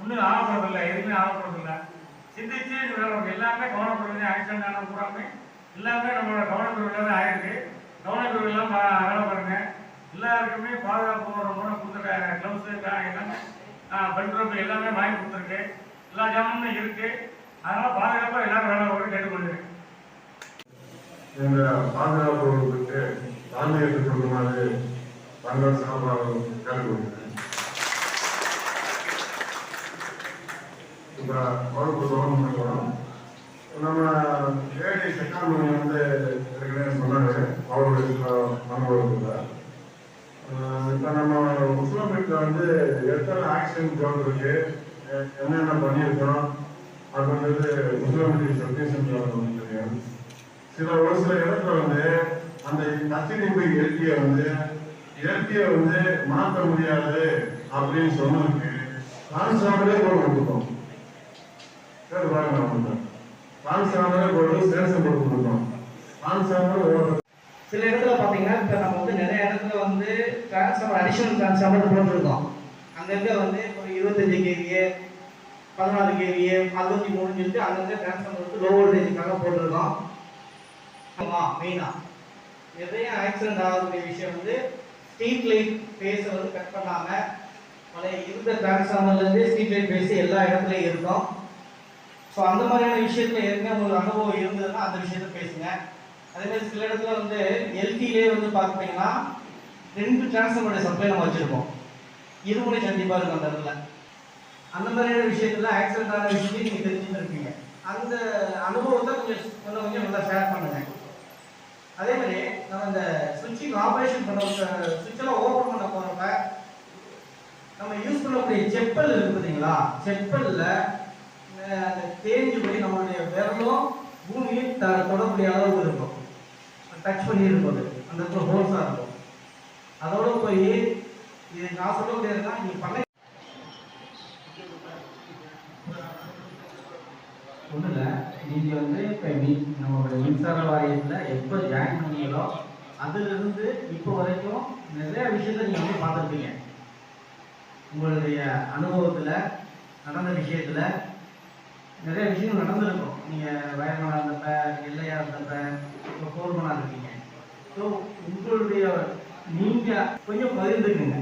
ஒன்றும் ஆகப்படுறதில்ல எதுவுமே ஆகப்படுறதில்ல சிந்திச்சு வேலை எல்லாமே கவனக்குறைவு ஆக்சிடென்ட் ஆன பூராமே. எல்லாமே நம்மளோட கவனக்குறைவில் தான் ஆயிருக்கு. கவனக்குறைவு வேலை பாருங்க. எல்லாருக்குமே பாதுகாப்பு முறை கொடுத்துருக்க க்ளவுஸு எல்லாமே பெட்ரோல் எல்லாமே வாங்கி கொடுத்துருக்கு. எல்லா ஜாமானும் இருக்கு. அதனால பாதுகாப்பாக எல்லாரும் வேலை பார்க்க கேட்டுக்கொள்கிறேன். இந்த பாதுகாப்பு வகுப்புக்கு தானியத்தை கொடுக்குமாறு சார்பாக கேட்டுக்கொள்கிறேன். இந்த வகுப்பு தொடர்ந்து பண்ணுறோம் நம்ம ஏடி செக்காமணி வந்து ஏற்கனவே சொன்னாங்க அவருடைய நம்மளுக்கு இப்போ நம்ம முஸ்லீம் வீட்டில் வந்து எத்தனை ஆக்சிடென்ட் ஜோன் இருக்கு என்னென்ன பண்ணியிருக்கோம் அப்படின்றது முஸ்லீம் வீட்டு சர்வீஸ் தெரியும் சில ஒரு சில இடத்துல வந்து அந்த கத்திரிப்பு இயற்கையை வந்து இயற்கையை வந்து மாற்ற முடியாது அப்படின்னு சொன்னதுக்கு நான் சாப்பிடே கொடுத்தோம் கேட்டு பாருங்க அவங்க கான்சாமலே போட்டு சேஷம் போட்டு கொடுத்தோம் கான்சாமலே ஒரு சில இடத்துல பார்த்தீங்கன்னா இப்போ நம்ம வந்து நிறைய இடத்துல வந்து டிரான்ஸ்ஃபார்மர் அடிஷனல் டிரான்ஸ்ஃபார்மர் போட்டிருக்கோம். அங்கங்கே வந்து ஒரு இருபத்தஞ்சு கேவியே பதினாலு கேவியே அறுபத்தி மூணுன்னு சொல்லிட்டு அங்கங்கே டிரான்ஸ்ஃபார்மர் வந்து லோ வோல்டேஜுக்காக போட்டிருக்கோம். மெயினாக நிறைய ஆக்சிடென்ட் ஆகக்கூடிய விஷயம் வந்து ஸ்ட்ரீட் லைட் பேஸை வந்து கட் பண்ணாமல் பழைய இருந்த டிரான்ஸ்ஃபார்மர்லேருந்து ஸ்ட்ரீட் லைட் ஃபேஸ் எல்லா இடத்துலையும் இருக்கும். ஸோ அந்த மாதிரியான விஷயத்துல ஏற்கனவே உங்களுக்கு அனுபவம் இருந்ததுன்னா அந்த விஷயத்த பேசுங்க. அதேமாதிரி சில இடத்துல வந்து எல்டிலே வந்து பார்த்தீங்கன்னா ரெண்டு டிரான்ஸ்ஃபார்மருடைய சப்ளை நம்ம வச்சுருப்போம். இருமுறை கண்டிப்பாக இருக்கும் அந்த இடத்துல. அந்த மாதிரியான விஷயத்துல ஆக்சிடென்ட் ஆன விஷயத்தையும் நீங்கள் தெரிஞ்சுட்டு இருப்பீங்க அந்த அனுபவத்தை கொஞ்சம் கொஞ்சம் கொஞ்சம் நல்லா ஷேர் பண்ணுங்க. அதே மாதிரி நம்ம இந்த சுவிட்சிங் ஆப்ரேஷன் பண்ண சுவிட்செல்லாம் ஓப்பன் பண்ண போகிறப்ப நம்ம யூஸ் பண்ணக்கூடிய செப்பல் இருக்கு பார்த்தீங்களா செப்பல்ல தேஞ்சு போய் நம்மளுடைய விரலும் பூமியும் த- தொடக்கூடிய அளவுக்கு இருக்கும். டச் பண்ணி இருப்பது. அந்த இடத்துல ஹோல்ஸாக இருக்கும். அதோட போய் இது நான் சொல்ல முடியாதுன்னா பண்ண ஒன்றும் இல்லை நீங்கள் வந்து இப்போ மீ நம்மளுடைய மின்சார வாரியத்தில் எப்போ ஜாயின் பண்ணீங்களோ அதிலிருந்து இப்போ வரைக்கும் நிறைய விஷயத்த நீங்கள் வந்து பார்த்துருப்பீங்க. உங்களுடைய அனுபவத்தில் நடந்த விஷயத்தில் நிறைய விஷயம் நடந்திருக்கும். நீங்கள் வயர்மனாக இருந்தப்ப எல்லையாக இருந்தப்ப இப்போ போர்மனாக இருக்கீங்க. ஸோ உங்களுடைய நீங்கள் கொஞ்சம் பகிர்ந்துக்குங்க.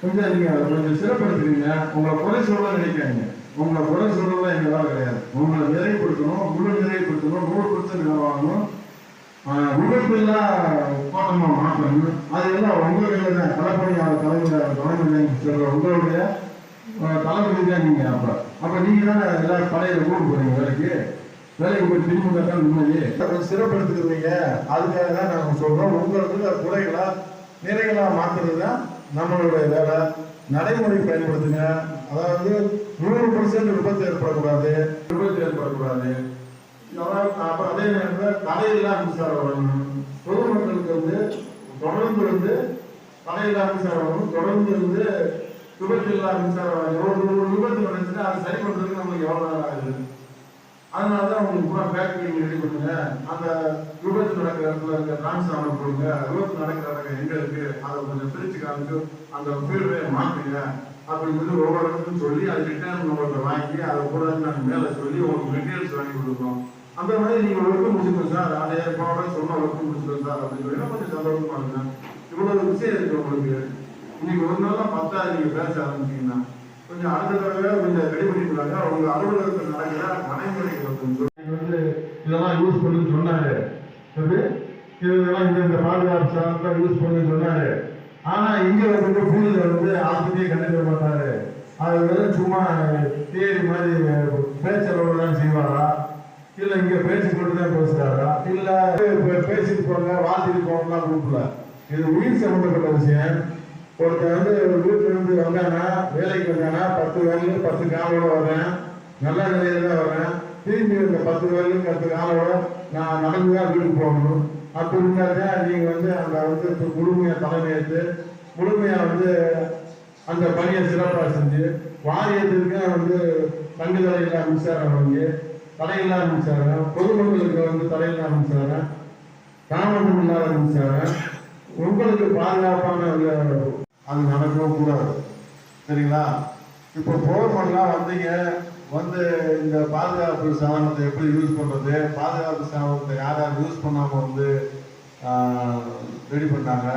கொஞ்சம் நீங்கள் அதை கொஞ்சம் சிறப்படுத்துறீங்க. உங்களை குறை சொல்ல நினைக்காங்க உங்களை குறை சொல்லலாம் எங்களால் கிடையாது. உங்களை நிறைவுபடுத்தணும் உள்ள நிறைவுபடுத்தணும் நூறு பர்சன்ட் வேலை வாங்கணும். உழைப்பெல்லாம் கோட்டமாக மாற்றணும் அது எல்லாம் உங்களுடைய கையில தான் களப்பணியாளர் தலைமை உங்களுடைய தலைமை தான் நீங்க அப்ப. அப்ப நீங்க தானே படையில கூட்டு போறீங்க வேலைக்கு? வேலைக்கு போய் திரும்ப தான் கொஞ்சம் சிறப்படுத்துக்கிறீங்க அதுக்காக தான் நாங்க சொல்றோம். உங்களுக்கு குறைகளா நிறைகளா மாத்துறது தான் நம்மளுடைய வேலை. நடைமுறை பயன்படுத்துங்க. அதாவது நூறு பர்சன்ட் விபத்து ஏற்படக்கூடாது. விபத்து ஏற்படக்கூடாது. அதாவது அப்ப அதே நேரத்தில் தடையில்லா மின்சாரம் வரணும் பொதுமக்களுக்கு வந்து தொடர்ந்து வந்து தடையில்லா மின்சாரம் வரணும் தொடர்ந்து வந்து விபத்து இல்லா மின்சாரம் எவ்வளோ ஒரு விபத்து வந்துச்சுன்னா அதை சரி பண்ணுறதுக்கு நம்மளுக்கு எவ்வளோ நேரம் ஆகுது அதனால தான் உங்களுக்கு பூரா ஃபேக்டரி ரெடி பண்ணுங்க அந்த விபத்து நடக்கிற இடத்துல இருக்க டிரான்ஸ்ஃபார்மர் கொடுங்க விபத்து நடக்கிற இடம் எங்க இருக்கு அதை கொஞ்சம் பிரிச்சு காமிச்சு அந்த ஃபீல்டே மாத்துங்க அப்படின்னு சொல்லி ஒவ்வொரு இடத்துக்கும் சொல்லி அது ரிட்டர்ன் உங்கள்கிட்ட வாங்கி அதை கூட நாங்கள் மேலே சொல்லி உங்களுக்கு மெட்டீரியல்ஸ் வாங்கி கொடுக்குறோம் அந்த மாதிரி நீங்கள் ஒர்க்கு முடிச்சுக்கோங்க சார். அதே போன சொன்ன ஒர்க்கு முடிச்சுக்கோங்க சார். அப்படின்னு சொல்லி கொஞ்சம் சந்தோஷமா இருங்க இவ்வளவு விஷயம் இருக்கு உங்களுக்கு. இன்னைக்கு ஒரு நாளா பத்தா நீங்க பேச ஆரம்பிச்சீங்கன்னா கொஞ்சம் அடுத்த தடவை கொஞ்சம் ரெடி பண்ணிக்கலாங்க. அவங்க அலுவலகத்தில் நடக்கிற நடைமுறைகளை கொஞ்சம் வந்து இதெல்லாம் யூஸ் பண்ணுன்னு சொன்னாரு. இதெல்லாம் இந்த இந்த பாதுகாப்பு சாதனத்தை யூஸ் பண்ணுன்னு சொன்னாரு. ஆனால் இங்கே வந்து ஃபீல்ட்ல வந்து ஆஸ்பத்திரியே கண்டுக்க மாட்டாரு. அது வெறும் சும்மா தேடி மாதிரி பேச்சளவு தான் செய்வாரா? இல்லை இங்கே பேச்சு கொண்டு தான் பேசுகிறாரா இல்லை பேசிட்டு போங்க வாழ்த்திட்டு போங்கலாம் கூப்பிடல. இது உயிர் சம்பந்தப்பட்ட விஷயம். ஒருத்தர் வந்து வீட்டுல இருந்து வந்தானா வேலைக்கு வந்தானா பத்து வேலைக்கு பத்து காலோட வர்றேன். நல்ல நிலையில தான் வர்றேன். திரும்பி இந்த பத்து வேலைக்கு பத்து காலோட நான் நடந்து தான் வீட்டுக்கு போகணும். அப்படி இருந்தாங்க நீங்க வந்து அந்த வந்து இப்ப முழுமையா தலைமையேற்று முழுமையா வந்து அந்த பணியை சிறப்பாக செஞ்சு வாரியத்திற்கு வந்து தங்குதலை இல்லா மின்சாரம் வாங்கி தடையில்லா மின்சாரம் பொதுமக்களுக்கு வந்து தடையில்லா மின்சாரம் தாமதம் இல்லாத மின்சாரம் உங்களுக்கு பாதுகாப்பான அது நடக்கவும் கூடாது. சரிங்களா? இப்போ போர்மெல்லாம் வந்தீங்க வந்து இந்த பாதுகாப்பு சாதனத்தை எப்படி யூஸ் பண்ணுறது பாதுகாப்பு சாதனத்தை யார் யார் யூஸ் பண்ணாமல் வந்து ரெடி பண்ணாங்க?